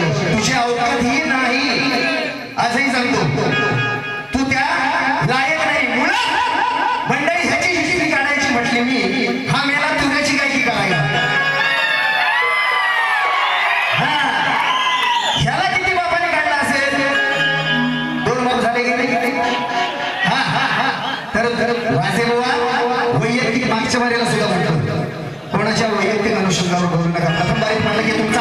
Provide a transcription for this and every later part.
तुझ्या अवकात ही नाही. असंही सांगतो. तू त्या लायक नाही. मंडळी ह्याची शिकी काढायची म्हटली मी हा मेला तुझ्याची काय की काय ह्याला किती बापाने काढला असेल? दोन बाप झाले की नाही? हा हा हा. वैयक्तिक मागच्या वारीला सुद्धा म्हटलं कोणाच्या वैयक्तिक अनुषंगावर बोलू नका. प्रथम बारीक म्हटलं की तुमचा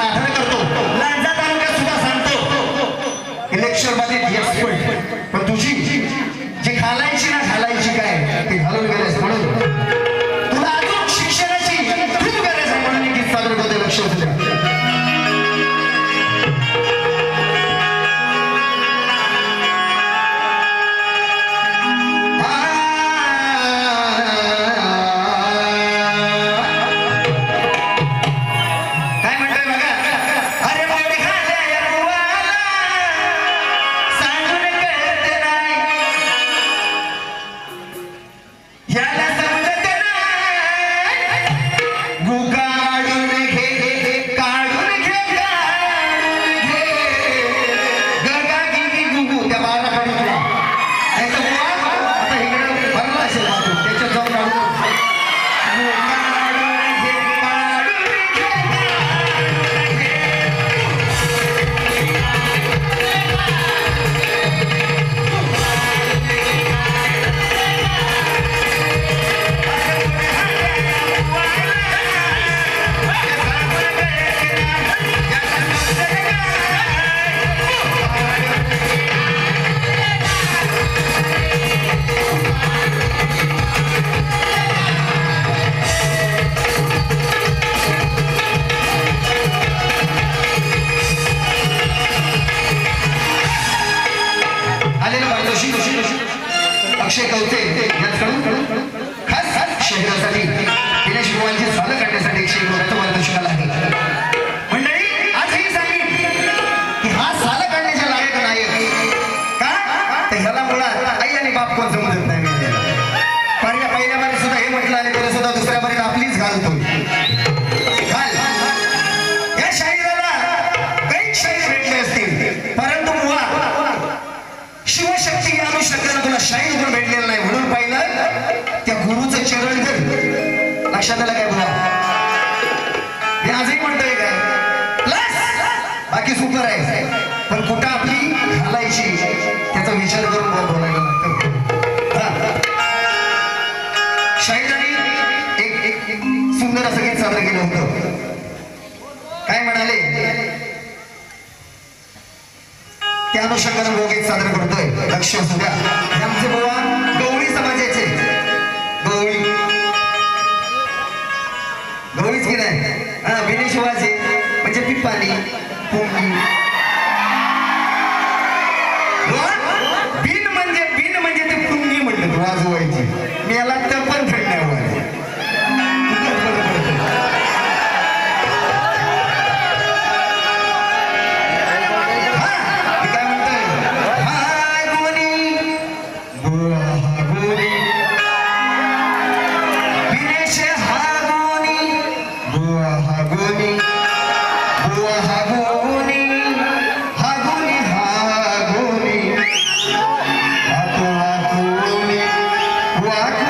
कार्य चालू आहे. आज हे नाही का आई आणि बाप पहिल्या पहिल्या बारी सुद्धा हे म्हटलं आणि तरी सुद्धा दुसऱ्या बारीत आपलीच घालतो शिक्षकाला काय म्हणावं हे आजही म्हणतोय काय? बाकी सुपर आहे. पण कुठं आपली घालायची त्याचा विचार करून बोलायला लागतो शाहीरांनी एक एक सुंदर असं गीत सादर केलं होतं. काय म्हणाले? त्या अनुषंगाने एक सादर करतोय. लक्ष असू द्या. आमचे बाबा Amen. Рыбак.